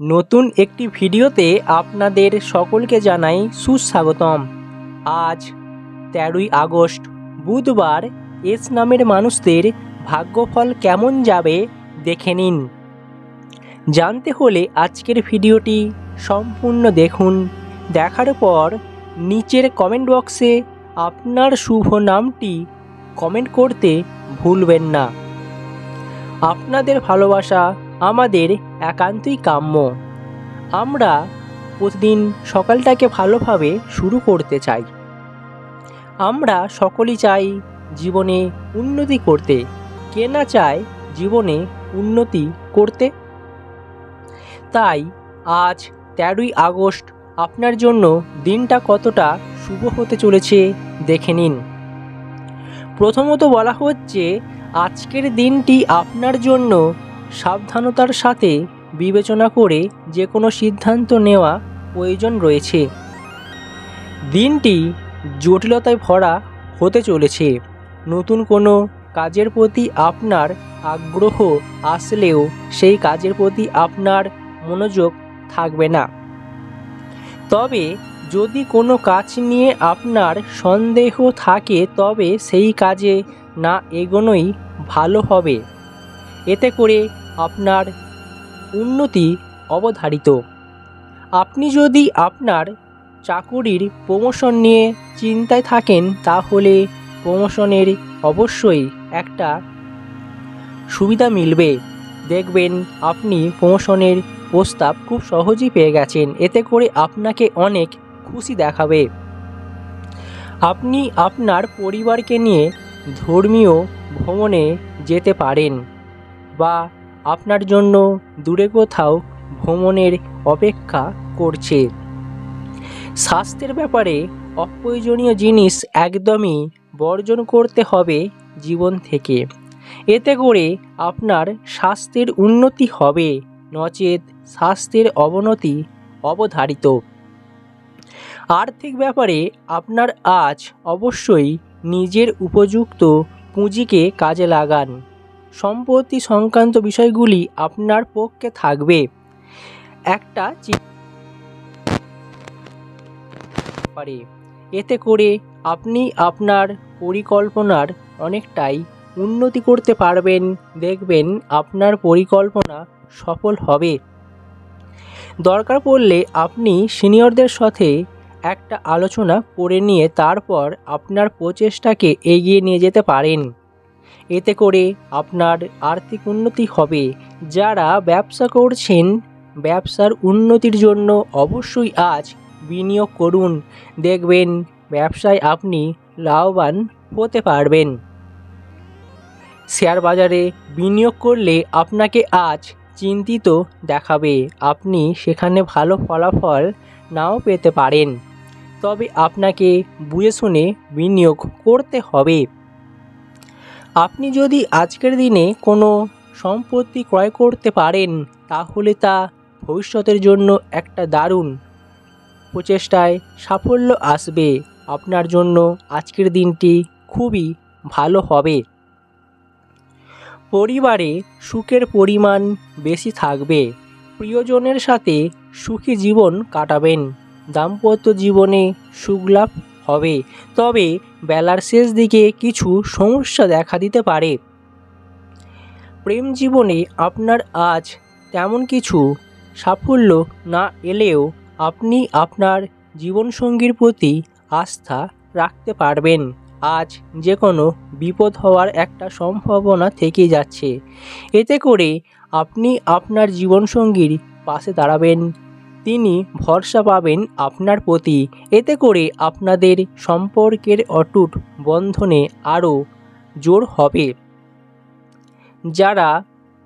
নতুন একটি ভিডিওতে আপনাদের সকলকে জানাই সুস্বাগতম। আজ তেরোই আগস্ট, বুধবার এস নামের মানুষদের ভাগ্যফল কেমন যাবে দেখে নিন। জানতে হলে আজকের ভিডিওটি সম্পূর্ণ দেখুন। দেখার পর নিচের কমেন্ট বক্সে আপনার শুভ নামটি কমেন্ট করতে ভুলবেন না। আপনাদের ভালোবাসা আমাদের একান্তই কাম্য। আমরা প্রতিদিন সকালটাকে ভালোভাবে শুরু করতে চাই। আমরা সকলেই চাই জীবনে উন্নতি করতে। কে না চায় জীবনে উন্নতি করতে? তাই আজ তেরোই আগস্ট, আপনার জন্য দিনটা কতটা শুভ হতে চলেছে দেখে নিন। প্রথমত বলা হচ্ছে, আজকের দিনটি আপনার জন্য সাবধানতার সাথে বিবেচনা করে যে কোনো সিদ্ধান্ত নেওয়া প্রয়োজন রয়েছে। দিনটি জটিলতায় ভরা হতে চলেছে। নতুন কোনো কাজের প্রতি আপনার আগ্রহ আসলেও সেই কাজের প্রতি আপনার মনোযোগ থাকবে না। তবে যদি কোনো কাজ নিয়ে আপনার সন্দেহ থাকে, তবে সেই কাজে না এগোনোই ভালো হবে। এতে করে আপনার উন্নতি অবধারিত। আপনি যদি আপনার চাকুরির প্রমোশন নিয়ে চিন্তায় থাকেন, তাহলে প্রমোশনের অবশ্যই একটা সুবিধা মিলবে। দেখবেন আপনি প্রমোশনের প্রস্তাব খুব সহজেই পেয়ে গেছেন, এতে করে আপনাকে অনেক খুশি দেখাবে। আপনি আপনার পরিবারকে নিয়ে ধর্মীয় ভ্রমণে যেতে পারেন। বা আপনার জন্য দূরে কোথাও ভ্রমণের অপেক্ষা করছে। স্বাস্থ্যের ব্যাপারে অপ্রয়োজনীয় জিনিস একদমই বর্জন করতে হবে জীবন থেকে। এতে করে আপনার স্বাস্থ্যের উন্নতি হবে, নচেত স্বাস্থ্যের অবনতি অবধারিত। আর্থিক ব্যাপারে আপনার আজ অবশ্যই নিজের উপযুক্ত পুঁজিকে কাজে লাগান। সম্পত্তি সংক্রান্ত বিষয়গুলি আপনার পক্ষে থাকবে। একটা পারে। এতে করে আপনি আপনার পরিকল্পনার অনেকটাই উন্নতি করতে পারবেন, দেখবেন আপনার পরিকল্পনা সফল হবে। দরকার পড়লে আপনি সিনিয়রদের সাথে একটা আলোচনা করে নিয়ে তারপর আপনার প্রচেষ্টাকে এগিয়ে নিয়ে যেতে পারেন। এতে করে আপনার আর্থিক উন্নতি হবে। যারা ব্যবসা করছেন, ব্যবসার উন্নতির জন্য অবশ্যই আজ বিনিয়োগ করুন। দেখবেন, ব্যবসায় আপনি লাভবান হতে পারবেন। শেয়ার বাজারে বিনিয়োগ করলে আপনাকে আজ চিন্তিত দেখাবে। আপনি সেখানে ভালো ফলাফল নাও পেতে পারেন। তবে আপনাকে বুঝে শুনে বিনিয়োগ করতে হবে। আপনি যদি আজকের দিনে কোনো সম্পত্তি ক্রয় করতে পারেন, তাহলে তা ভবিষ্যতের জন্য একটা দারুণ প্রচেষ্টায় সাফল্য আসবে। আপনার জন্য আজকের দিনটি খুবই ভালো হবে। পরিবারে সুখের পরিমাণ বেশি থাকবে। প্রিয়জনের সাথে সুখী জীবন কাটাবেন। দাম্পত্য জীবনে সুখলাভ হবে। তবে বেলার শেষ দিকে কিছু সমস্যা দেখা দিতে পারে। প্রেম জীবনে আপনার আজ তেমন কিছু সাফল্য না এলেও আপনি আপনার জীবনসঙ্গীর প্রতি আস্থা রাখতে পারবেন। আজ যে কোনো বিপদ হওয়ার একটা সম্ভাবনা থেকে যাচ্ছে। এতে করে আপনি আপনার জীবনসঙ্গীর পাশে দাঁড়াবেন। তিনি ভরসা পাবেন আপনার প্রতি। এতে করে আপনাদের সম্পর্কের অটুট বন্ধনে আরও জোর হবে। যারা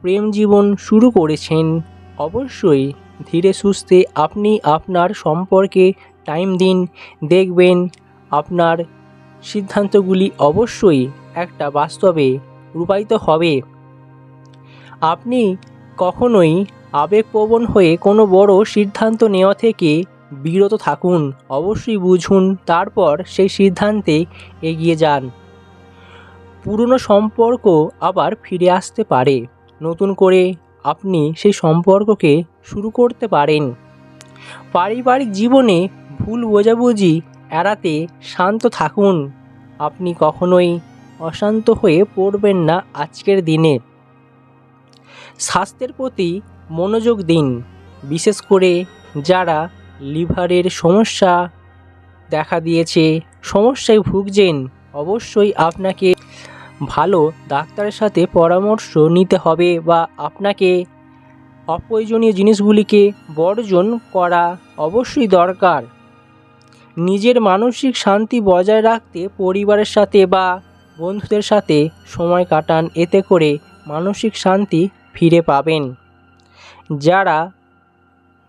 প্রেম জীবন শুরু করেছেন, অবশ্যই ধীরে সুস্থে আপনি আপনার সম্পর্কে টাইম দিন, দেখবেন আপনার সিদ্ধান্তগুলি অবশ্যই একটা বাস্তবে রূপায়িত হবে। আপনি কখনোই আবেগপ্রবণ হয়ে কোনো বড় সিদ্ধান্ত নেওয়া থেকে বিরত থাকুন, অবশ্যই বুঝুন, তারপর সেই সিদ্ধান্তে এগিয়ে যান। পুরনো সম্পর্ক আবার ফিরে আসতে পারে। নতুন করে আপনি সেই সম্পর্ককে শুরু করতে পারেন। পারিবারিক জীবনে ভুল বোঝাবুঝি এড়াতে শান্ত থাকুন। আপনি কখনোই অশান্ত হয়ে পড়বেন না আজকের দিনে। স্বাস্থ্যের প্রতি মনোযোগ দিন, বিশেষ করে যারা লিভারের সমস্যা দেখা দিয়েছে, সমস্যায় ভুগছেন, অবশ্যই আপনাকে ভালো ডাক্তারের সাথে পরামর্শ নিতে হবে বা আপনাকে অপ্রয়োজনীয় জিনিসগুলিকে বর্জন করা অবশ্যই দরকার। নিজের মানসিক শান্তি বজায় রাখতে পরিবারের সাথে বা বন্ধুদের সাথে সময় কাটান, এতে করে মানসিক শান্তি ফিরে পাবেন। যারা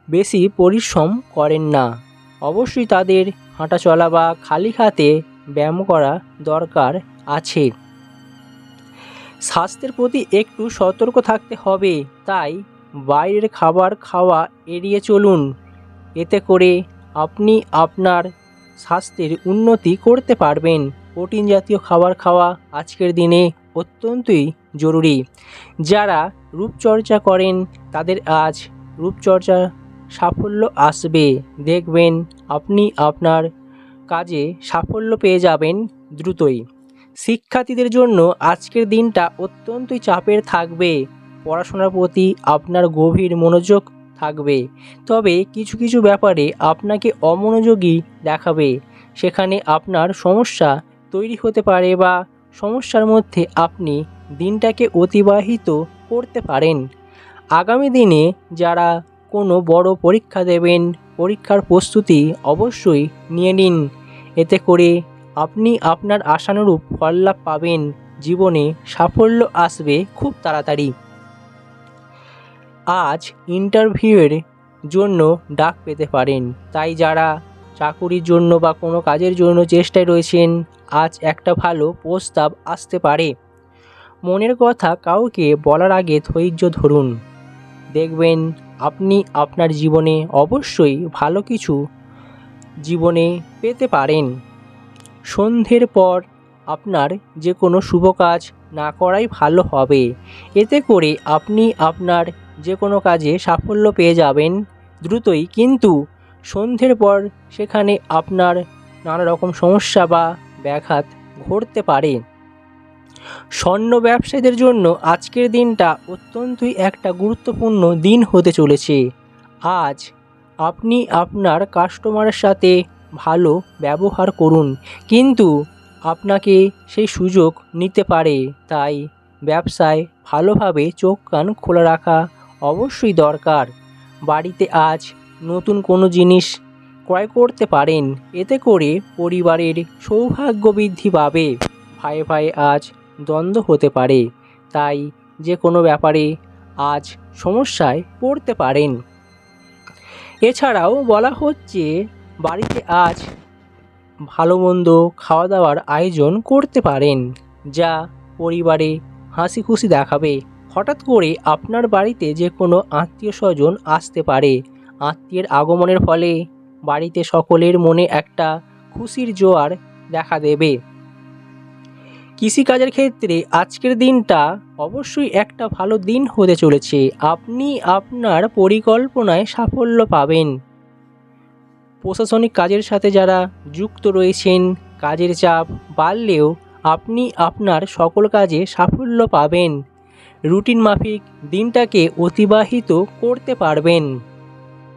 বেশি পরিশ্রম করেন না। অবশ্যই তাদের হাঁটা চলা বা খালি হাতে ব্যায়াম করা দরকার আছে। স্বাস্থ্যের প্রতি একটু সতর্ক থাকতে হবে, তাই বাইরের খাবার খাওয়া এড়িয়ে চলুন। এতে করে আপনি আপনার স্বাস্থ্যের উন্নতি করতে পারবেন। প্রোটিন জাতীয় খাবার খাওয়া আজকের দিনে অত্যন্তই জরুরি। যারা রূপচর্চা করেন, তাদের আজ রূপচর্চা সাফল্য আসবে। দেখবেন আপনি আপনার কাজে সাফল্য পেয়ে যাবেন দ্রুতই। শিক্ষার্থীদের জন্য আজকের দিনটা অত্যন্তই চাপের থাকবে। পড়াশোনার প্রতি আপনার গভীর মনোযোগ থাকবে। তবে কিছু কিছু ব্যাপারে আপনাকে অমনোযোগী দেখাবে। সেখানে আপনার সমস্যা তৈরি হতে পারে বা সমস্যার মধ্যে আপনি দিনটাকে অতিবাহিত করতে পারেন। আগামী দিনে যারা কোনো বড় পরীক্ষা দেবেন, পরীক্ষার প্রস্তুতি অবশ্যই নিয়ে নিন। এতে করে আপনি আপনার আশানুরূপ ফল লাভ পাবেন। জীবনে সাফল্য আসবে খুব তাড়াতাড়ি। আজ ইন্টারভিউয়ের জন্য ডাক পেতে পারেন। তাই যারা চাকুরির জন্য বা কোনো কাজের জন্য চেষ্টায় রয়েছেন, আজ একটা ভালো প্রস্তাব আসতে পারে। মনের কথা কাউকে বলার আগে ধৈর্য ধরুন। দেখবেন আপনি আপনার জীবনে অবশ্যই ভালো কিছু জীবনে পেতে পারেন। সন্ধ্যের পর আপনার যে কোনো শুভ কাজ না করাই ভালো হবে। এতে করে আপনি আপনার যে কোনো কাজে সাফল্য পেয়ে যাবেন দ্রুতই। কিন্তু সন্ধ্যের পর সেখানে আপনার নানা রকম সমস্যা বা ব্যাঘাত ঘটতে পারে। স্বর্ণ ব্যবসায়ীদের জন্য আজকের দিনটা অত্যন্তই একটা গুরুত্বপূর্ণ দিন হতে চলেছে। আজ আপনি আপনার কাস্টমারের সাথে ভালো ব্যবহার করুন, কিন্তু আপনাকে সেই সুযোগ নিতে পারে। তাই ব্যবসায় ভালোভাবে চোখ কান খোলা রাখা অবশ্যই দরকার। বাড়িতে আজ নতুন কোনো জিনিস ক্রয় করতে পারেন, এতে করে পরিবারের সৌভাগ্য বৃদ্ধি পাবে। ভাই ভাই, আজ দ্বন্দ্ব হতে পারে। তাই যে কোনো ব্যাপারে আজ সমস্যায় পড়তে পারেন। এছাড়াও বলা হচ্ছে, বাড়িতে আজ ভালো মন্দ খাওয়া দাওয়ার আয়োজন করতে পারেন, যা পরিবারে হাসি খুশি দেখাবে। হঠাৎ করে আপনার বাড়িতে যে কোনো আত্মীয় স্বজন আসতে পারে। আত্মীয়ের আগমনের ফলে বাড়িতে সকলের মনে একটা খুশির জোয়ার দেখা দেবে। কৃষিকাজের ক্ষেত্রে আজকের দিনটা অবশ্যই একটা ভালো দিন হতে চলেছে। আপনি আপনার পরিকল্পনায় সাফল্য পাবেন। প্রশাসনিক কাজের সাথে যারা যুক্ত রয়েছেন, কাজের চাপ বাড়লেও আপনি আপনার সকল কাজে সাফল্য পাবেন। রুটিন মাফিক দিনটাকে অতিবাহিত করতে পারবেন।